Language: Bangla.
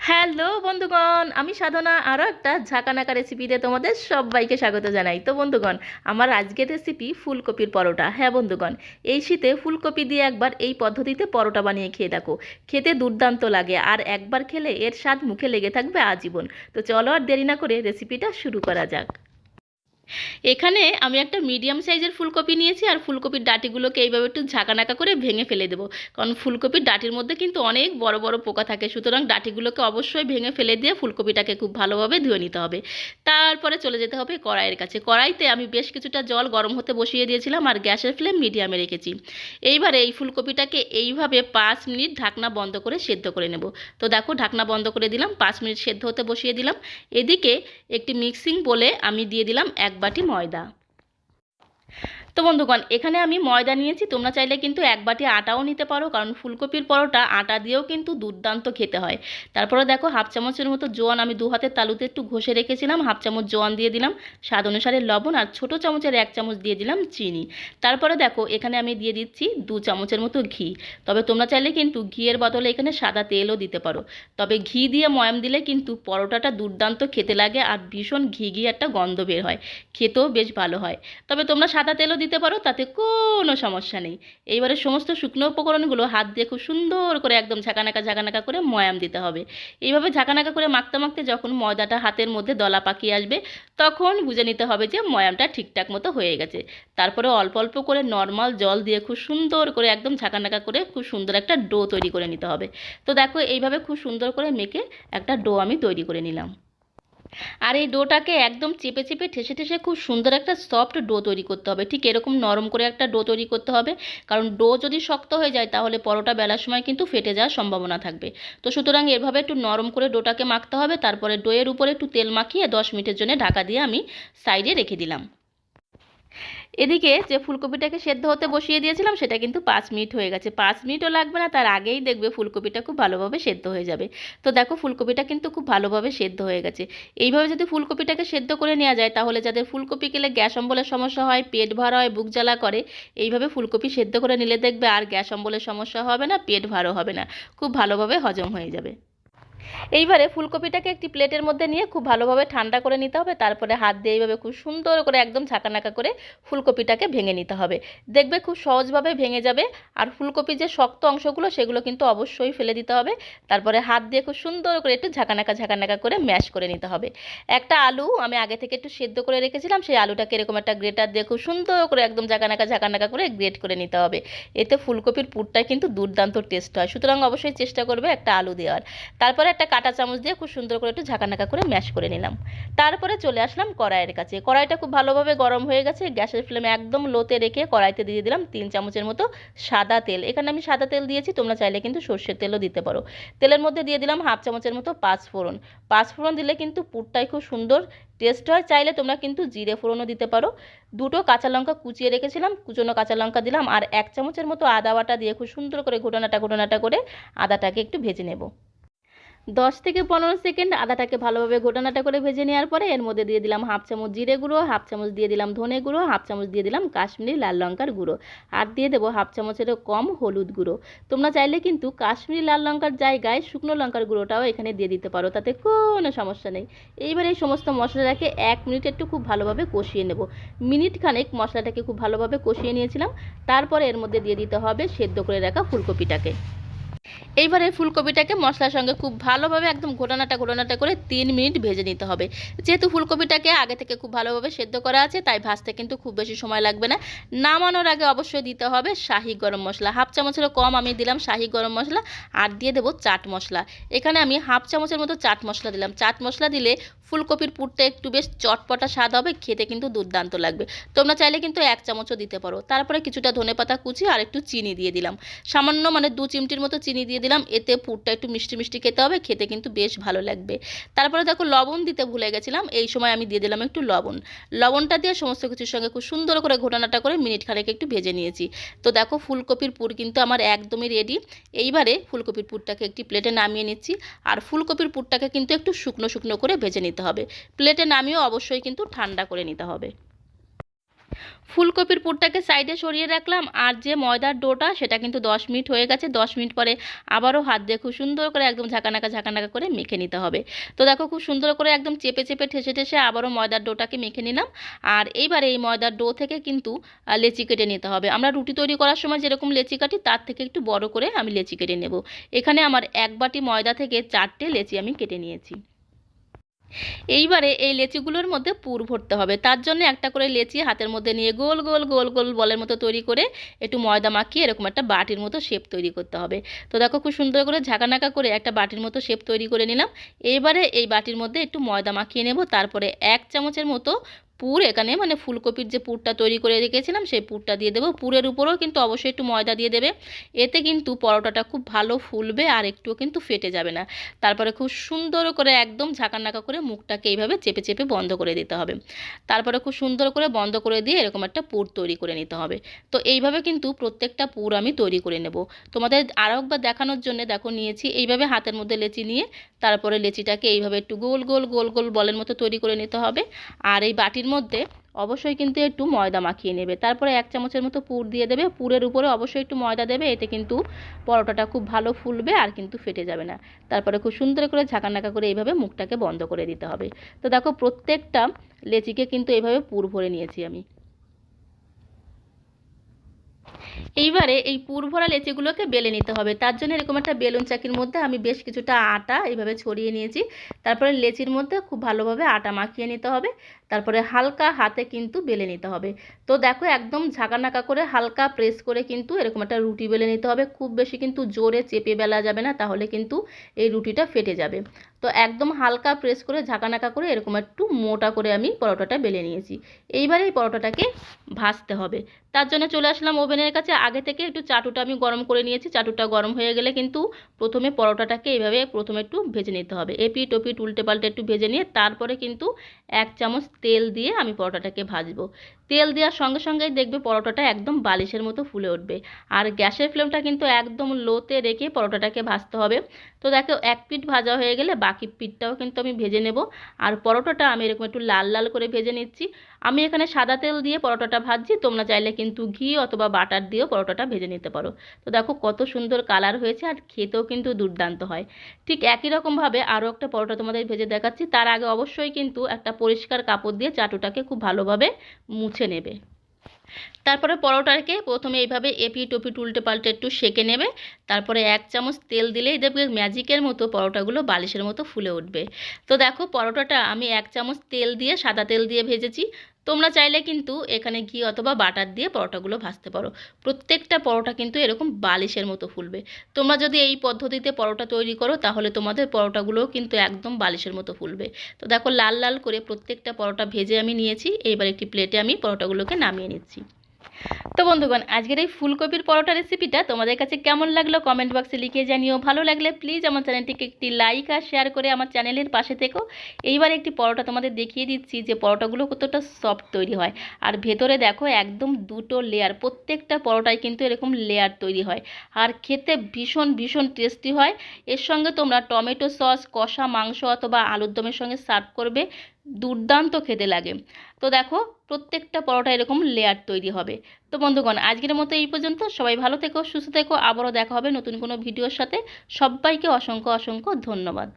হ্যালো বন্ধুগণ, আমি সাধনা, আরও একটা ঝাঁকানাকা রেসিপিতে তোমাদের সবাইকে স্বাগত জানাই। তো বন্ধুগণ, আমার আজকের রেসিপি ফুলকপির পরোটা। হ্যাঁ বন্ধুগণ, এই শীতে ফুলকপি দিয়ে একবার এই পদ্ধতিতে পরোটা বানিয়ে খেয়ে দেখো। খেতে দুর্দান্ত লাগে আর একবার খেলে এর স্বাদ মুখে লেগে থাকবে আজীবন। তো চলো আর দেরি না করে রেসিপিটা শুরু করা যাক। এখানে আমি একটা মিডিয়াম সাইজের ফুলকপি নিয়েছি আর ফুলকপির ডাঁটিগুলোকে এইভাবে একটু ঝাঁকানাকা করে ভেঙে ফেলে দেবো। কারণ ফুলকপির ডাঁটির মধ্যে কিন্তু অনেক বড় বড় পোকা থাকে। সুতরাং ডাঁটিগুলোকে অবশ্যই ভেঙে ফেলে দিয়ে ফুলকপিটাকে খুব ভালোভাবে ধুয়ে নিতে হবে। তারপরে চলে যেতে হবে কড়াইয়ের কাছে। কড়াইতে আমি বেশ কিছুটা জল গরম হতে বসিয়ে দিয়েছিলাম আর গ্যাসের ফ্লেম মিডিয়ামে রেখেছি। এইবারে এই ফুলকপিটাকে এইভাবে পাঁচ মিনিট ঢাকনা বন্ধ করে সেদ্ধ করে নেব। তো দেখো, ঢাকনা বন্ধ করে দিলাম, পাঁচ মিনিট সেদ্ধ হতে বসিয়ে দিলাম। এদিকে একটি মিক্সিং বলে আমি দিয়ে দিলাম এক বাটি ময়দা। তো বন্ধুগণ, এখানে আমি ময়দা নিয়েছি। তোমরা চাইলে কিন্তু এক বাটি আটাও নিতে পারো, কারণ ফুলকপির পরোটা, আটা দিয়েও কিন্তু দুর্দান্ত খেতে হয়। তারপরে দেখো, হাফ চামচের মতো জোয়ান আমি দু হাতের তালুতে একটু ঘষে রেখেছিলাম। হাফ চামচ জোয়ান দিয়ে দিলাম, স্বাদ অনুসারে লবণ, আর ছোটো চামচের এক চামচ দিয়ে দিলাম চিনি। তারপরে দেখো, এখানে আমি দিয়ে দিচ্ছি দু চামচের মতো ঘি। তবে তোমরা চাইলে কিন্তু ঘিয়ের বদলে এখানে সাদা তেলও দিতে পারো। তবে ঘি দিয়ে ময়াম দিলে কিন্তু পরোটাটা দুর্দান্ত খেতে লাগে, আর ভীষণ ঘি ঘি একটা গন্ধ বের হয়। খেতেও বেশ ভালো হয়। তবে তোমরা সাদা তেলও দিতে পারো, তাতে কোনো সমস্যা নেই। এইবারে সমস্ত শুকনো উপকরণগুলো হাত দিয়ে খুব সুন্দর করে একদম ঝাঁকানাকা ঝাঁকানাকা করে ময়াম দিতে হবে। এইভাবে ঝাঁকানাকা করে মাখতে মাখতে যখন ময়দাটা হাতের মধ্যে দলা পাকিয়ে আসবে, তখন বুঝে নিতে হবে যে ময়ামটা ঠিকঠাক মতো হয়ে গেছে। তারপরে অল্প অল্প করে নর্মাল জল দিয়ে খুব সুন্দর করে একদম ঝাঁকানাকা করে খুব সুন্দর একটা ডো তৈরি করে নিতে হবে। তো দেখো, এইভাবে খুব সুন্দর করে মেখে একটা ডো আমি তৈরি করে নিলাম। আর এই ডোটাকে একদম চেপে চেপে ঠেসে ঠেসে খুব সুন্দর একটা সফট ডো তৈরি করতে হবে। ঠিক এরকম নরম করে একটা ডো তৈরি করতে হবে। কারণ ডো যদি শক্ত হয়ে যায় তাহলে পরোটা বেলার সময় কিন্তু ফেটে যাওয়ার সম্ভাবনা থাকবে। তো সুতরাং এভাবে একটু নরম করে ডোটাকে মাখতে হবে। তারপরে ডোয়ের উপরে একটু তেল মাখিয়ে দশ মিনিটের জন্য ঢাকা দিয়ে আমি সাইডে রেখে দিলাম। এদিকে যে ফুলকপিটাকে সেদ্ধ হতে বসিয়ে দিয়েছিলাম, সেটা কিন্তু পাঁচ মিনিট হয়ে গেছে। পাঁচ মিনিটও লাগবে না, তার আগেই দেখবে ফুলকপিটা খুব ভালোভাবে সেদ্ধ হয়ে যাবে। তো দেখো, ফুলকপিটা কিন্তু খুব ভালোভাবে সেদ্ধ হয়ে গেছে। এইভাবে যদি ফুলকপিটাকে সেদ্ধ করে নেওয়া যায়, তাহলে যাদের ফুলকপি খেলে গ্যাস অম্বলের সমস্যা হয়, পেট ভার হয়, বুক জ্বালা করে, এইভাবে ফুলকপি সেদ্ধ করে নিলে দেখবে আর গ্যাস অম্বলের সমস্যা হবে না, পেট ভারও হবে না। খুব ভালোভাবে হজম হয়ে যাবে। এইবারে ফুলকপিটাকে একটি প্লেটের মধ্যে নিয়ে খুব ভালোভাবে ঠান্ডা করে নিতে হবে, তারপরে হাত দিয়ে এইভাবে খুব সুন্দর করে একদম ছাকানাকা করে ফুলকপিটাকে ভেঙে নিতে হবে। দেখবে খুব সহজভাবে ভেঙে যাবে আর ফুলকপির যে শক্ত অংশগুলো সেগুলো কিন্তু অবশ্যই ফেলে দিতে হবে, তারপরে হাত দিয়ে খুব সুন্দর করে একটু ঝাঁকানাকা ঝাঁকানাকা করে ম্যাশ করে নিতে হবে। একটা আলু আমি আগে থেকে একটু সেদ্ধ করে রেখেছিলাম, সেই আলুটাকে এরকম একটা গ্রেটার দিয়ে খুব সুন্দর করে একদম ঝাঁকানাকা ঝাঁকানাকা করে গ্রেট করে নিতে হবে। এতে ফুলকপির পুরটাই কিন্তু দুর্দান্ত টেস্ট হয়, সুতরাং অবশ্যই চেষ্টা করবে একটা আলু দেওয়ার। তারপরে একটা কাঁটা চামচ দিয়ে খুব সুন্দর করে একটু ঝাঁকানাকা করে ম্যাশ করে নিলাম। তারপরে চলে আসলাম কড়াইয়ের কাছে। কড়াইটা খুব ভালোভাবে গরম হয়ে গেছে। গ্যাসের ফ্লেমে একদম লোতে রেখে কড়াইতে দিয়ে দিলাম তিন চামচের মতো সাদা তেল। এখানে আমি সাদা তেল দিয়েছি, তোমরা চাইলে কিন্তু সর্ষের তেলও দিতে পারো। তেলের মধ্যে দিয়ে দিলাম হাফ চামচের মতো পাঁচ ফোড়ন পাঁচ ফোড়ন দিলে কিন্তু পুরটাই খুব সুন্দর টেস্ট হয়। চাইলে তোমরা কিন্তু জিরে ফোড়নও দিতে পারো। দুটো কাঁচা লঙ্কা কুচিয়ে রেখেছিলাম। কুচনো কাঁচা লঙ্কা দিলাম আর এক চামচের মতো আদা বাটা দিয়ে খুব সুন্দর করে ঘোটানাটা ঘোটানাটা করে আদাটাকে একটু ভেজে নেব। দশ থেকে পনেরো সেকেন্ড আদাটাকে ভালোভাবে ঘোটানাটা করে ভেজে নেওয়ার পরে এর মধ্যে দিয়ে দিলাম হাফ চামচ জিরে গুঁড়ো, হাফ চামচ দিয়ে দিলাম ধনে গুঁড়ো, হাফ চামচ দিয়ে দিলাম কাশ্মীরি লাল লঙ্কার গুঁড়ো আর দিয়ে দেবো হাফ চামচেরও কম হলুদ গুঁড়ো। তোমরা চাইলে কিন্তু কাশ্মীরি লাল লঙ্কার জায়গায় শুকনো লঙ্কার গুঁড়োটাও এখানে দিয়ে দিতে পারো, তাতে কোনো সমস্যা নেই। এইবার এই সমস্ত মশলাটাকে এক মিনিট একটু খুব ভালোভাবে কষিয়ে নেব। মিনিট খানেক মশলাটাকে খুব ভালোভাবে কষিয়ে নিয়েছিলাম, তারপরে এর মধ্যে দিয়ে দিতে হবে সেদ্ধ করে রাখা ফুলকপিটাকে। এইবারে ফুলকপিটাকে মশলার সঙ্গে খুব ভালোভাবে একদম ঘোটানাটা ঘোটানাটা করে তিন মিনিট ভেজে নিতে হবে। যেহেতু ফুলকপিটাকে আগে থেকে খুব ভালোভাবে সেদ্ধ করা আছে, তাই ভাজতে কিন্তু খুব বেশি সময় লাগবে না। নামানোর আগে অবশ্যই দিতে হবে শাহি গরম মশলা। হাফ চামচেরও কম আমি দিলাম শাহি গরম মশলা আর দিয়ে দেবো চাট মশলা। এখানে আমি হাফ চামচের মতো চাট মশলা দিলাম। চাট মশলা দিলে ফুলকপির পুরটা একটু বেশ চটপটা স্বাদ হবে, খেতে কিন্তু দুর্দান্ত লাগবে। তোমরা চাইলে কিন্তু এক চামচও দিতে পারো। তারপরে কিছুটা ধনেপাতা কুচি আর একটু চিনি দিয়ে দিলাম। সামান্য মানে দু চিমটির মতো চিনি দিয়ে দিলাম, এতে পুরটা একটু মিষ্টি মিষ্টি খেতে হবে, খেতে কিন্তু বেশ ভালো লাগবে। তারপরে দেখো লবণ দিতে ভুলে গেছিলাম, এই সময় আমি দিয়ে দিলাম একটু লবণ। লবণটা দিয়ে সমস্ত কিছুর সঙ্গে খুব সুন্দর করে ঘটনাটা করে মিনিট খানেক একটু ভেজে নিয়েছি। তো দেখো ফুলকপির পুর কিন্তু আমার একদমই রেডি এইবারে ফুলকপির পুরটাকে একটি প্লেটে নামিয়ে নিচ্ছি, আর ফুলকপির পুরটাকে কিন্তু একটু শুকনো শুকনো করে ভেজে নিতে হবে। প্লেটে নামিয়েও অবশ্যই কিন্তু ঠান্ডা করে নিতে হবে। ফুলকপির পুরটাকে সাইডে সরিয়ে রাখলাম আর যে ময়দার ডোটা, সেটা কিন্তু দশ মিনিট হয়ে গেছে। দশ মিনিট পরে আবারও হাত দিয়ে খুব সুন্দর করে একদম ঝাঁকানাকা ঝাঁকানাকা করে মেখে নিতে হবে। তো দেখো খুব সুন্দর করে একদম চেপে চেপে ঠেসে ঠেসে আবারও ময়দার ডোটাকে মেখে নিলাম। আর এইবারে এই ময়দার ডো থেকে কিন্তু লেচি কেটে নিতে হবে। আমরা রুটি তৈরি করার সময় যেরকম লেচি কাটি, তার থেকে একটু বড় করে আমি লেচি কেটে নেব। এখানে আমার এক বাটি ময়দা থেকে চারটে লেচি আমি কেটে নিয়েছি। এইবারে এই লেচিগুলোর মধ্যে পুর ভরতে হবে। তার জন্য একটা করে লেচি হাতের মধ্যে নিয়ে গোল গোল গোল গোল বলের মতো তৈরি করে একটু ময়দা মাখিয়ে এরকম একটা বাটির মতো শেপ তৈরি করতে হবে। তো দেখো খুব সুন্দর করে ঝাঁকানাকা করে একটা বাটির মতো শেপ তৈরি করে নিলাম। এইবারে এই বাটির মধ্যে একটু ময়দা মাখিয়ে নেব। তারপরে এক চামচের মতো পুর এখানে মানে ফুলকপির যে পুরটা তৈরি করে রেখেছিলাম, সেই পুরটা দিয়ে দেবো। পুরের উপরেও কিন্তু অবশ্যই একটু ময়দা দিয়ে দেবে। এতে কিন্তু পরোটাটা খুব ভালো ফুলবে আর একটুও কিন্তু ফেটে যাবে না। তারপরে খুব সুন্দর করে একদম ঝাঁকানাকা করে মুখটাকে এইভাবে চেপে চেপে বন্ধ করে দিতে হবে। তারপরে খুব সুন্দর করে বন্ধ করে দিয়ে এরকম একটা পুর তৈরি করে নিতে হবে। তো এইভাবে কিন্তু প্রত্যেকটা পুর আমি তৈরি করে নেব। তোমাদের আরও একবার দেখানোর জন্য দেখো, নিয়েছি এইভাবে হাতের মধ্যে লেচি নিয়ে, তারপরে লেচিটাকে এইভাবে একটু গোল গোল গোল গোল বলের মতো তৈরি করে নিতে হবে। আর এই বাটির মধ্যে অবশ্যই কিন্তু একটু ময়দা মাখিয়ে নেবে। তারপরে এক চামচের মতো পুর দিয়ে দেবে। পুরের উপরে অবশ্যই একটু ময়দা দেবে। এতে কিন্তু পরোটাটা খুব ভালো ফুলবে আর কিন্তু ফেটে যাবে না। তারপরে খুব সুন্দর করে ঝাঁকানাকা করে এইভাবে মুখটাকে বন্ধ করে দিতে হবে। তো দেখো প্রত্যেকটা লেচিকে কিন্তু এইভাবে পুর ভরে নিয়েছি আমি। এইবারে এই পুর ভরা লেচিগুলোকে বেলে নিতে হবে। তার জন্য এরকম একটা বেলুন চাকির মধ্যে আমি বেশ কিছুটা আটা এইভাবে ছড়িয়ে নিয়েছি। তারপরে লেচির মধ্যে খুব ভালোভাবে আটা মাখিয়ে নিতে হবে। তারপরে হালকা হাতে কিন্তু বেলে নিতে হবে। তো দেখো একদম ঝাঁকানাকা করে হালকা প্রেস করে কিন্তু এরকম একটা রুটি বেলে নিতে হবে। খুব বেশি কিন্তু জোরে চেপে বেলা যাবে না, তাহলে কিন্তু এই রুটিটা ফেটে যাবে। তো একদম হালকা প্রেস করে ঝাঁকানাকা করে এরকম একটু মোটা করে আমি পরোটাটা বেলে নিয়েছি। এইবারে এই পরোটাটাকে ভাজতে হবে। তার জন্য চলে আসলাম ওভেনের কাছে। আগে থেকে একটু চাটুটা আমি গরম করে নিয়েছি, চাটুটা গরম হয়ে গেলে কিন্তু প্রথমে পরোটাটাকে এইভাবে প্রথমে একটু ভেজে নিতে হবে। এপি ওপিট উল্টে পাল্টে একটু ভেজে নিয়ে তারপরে কিন্তু এক চামচ তেল দিয়ে আমি পরোটাটাকে ভাজবো। তেল দেওয়ার সঙ্গে সঙ্গেই দেখবে পরোটাটা একদম বালিশের মতো ফুলে উঠবে। আর গ্যাসের ফ্লেমটা কিন্তু একদম লোতে রেখে পরোটাটাকে ভাজতে হবে। তো দেখো, এক পিঠ ভাজা হয়ে গেলে বাকি পিঠটাও কিন্তু আমি ভেজে নেব। আর পরোটাটা আমি এরকম একটু লাল লাল করে ভেজে নিচ্ছি। আমি এখানে সাদা তেল দিয়ে পরোটাটা ভাজছি, তোমরা চাইলে কিন্তু ঘি অথবা বাটার দিয়েও পরোটাটা ভেজে নিতে পারো। তো দেখো, কত সুন্দর কালার হয়েছে আর খেতেও কিন্তু দুর্দান্ত হয়। ঠিক একই রকমভাবে আরও একটা পরোটা তোমাদের ভেজে দেখাচ্ছি। তার আগে অবশ্যই কিন্তু একটা পরিষ্কার কাপড় দিয়ে চাটুটাকে খুব ভালোভাবে মুছে নেবে। তারপরে পরোটাকে প্রথমে এইভাবে এপি টপি টুলটে পাল্টে একটু সেঁকে নেবে। তারপরে এক চামচ তেল দিলেই দেখবে ম্যাজিকের মতো পরোটাগুলো বালিশের মতো ফুলে উঠবে। তো দেখো পরোটাটা আমি এক চামচ তেল দিয়ে সাদা তেল দিয়ে ভেজেছি। তোমরা চাইলে কিন্তু এখানে ঘি অথবা বাটার দিয়ে পরোটাগুলো ভাজতে পারো। প্রত্যেকটা পরোটা কিন্তু এরকম বালিশের মতো ফুলবে। তোমরা যদি এই পদ্ধতিতে পরোটা তৈরি করো, তাহলে তোমাদের পরোটাগুলোও কিন্তু একদম বালিশের মতো ফুলবে। তো দেখো, লাল লাল করে প্রত্যেকটা পরোটা ভেজে আমি নিয়েছি। এইবার একটি প্লেটে আমি পরোটাগুলোকে নামিয়ে নিচ্ছি। তো বন্ধুগণ, আজকের এই ফুলকপির পরোটা রেসিপিটা তোমাদের কাছে কেমন লাগল কমেন্ট বক্সে লিখে জানিও। ভালো লাগলে প্লিজ আমার চ্যানেলটিকে একটি লাইক আর শেয়ার করে আমার চ্যানেলের পাশে থেকো। এইবার একটি পরোটা তোমাদের দেখিয়ে দিচ্ছি যে পরোটাগুলো কতটা সফট তৈরি হয়। আর ভেতরে দেখো একদম দুটো লেয়ার প্রত্যেকটা পরোটায় কিন্তু এরকম লেয়ার তৈরি হয়। আর খেতে ভীষণ ভীষণ টেস্টি হয়। এর সঙ্গে তোমরা টমেটো সস কষা মাংস অথবা আলুর দমের সঙ্গে সার্ভ করবে। দুর্দান্ত খেতে লাগে। তো দেখো, প্রত্যেকটা পরোটা এরকম লেয়ার তৈরি হবে। তো বন্ধুগণ, আজকের মতো এই পর্যন্ত। সবাই ভালো থেকো, সুস্থ থেকো। আবারও দেখা হবে নতুন কোনো ভিডিওর সাথে। সবাইকে অসংখ্য অসংখ্য ধন্যবাদ।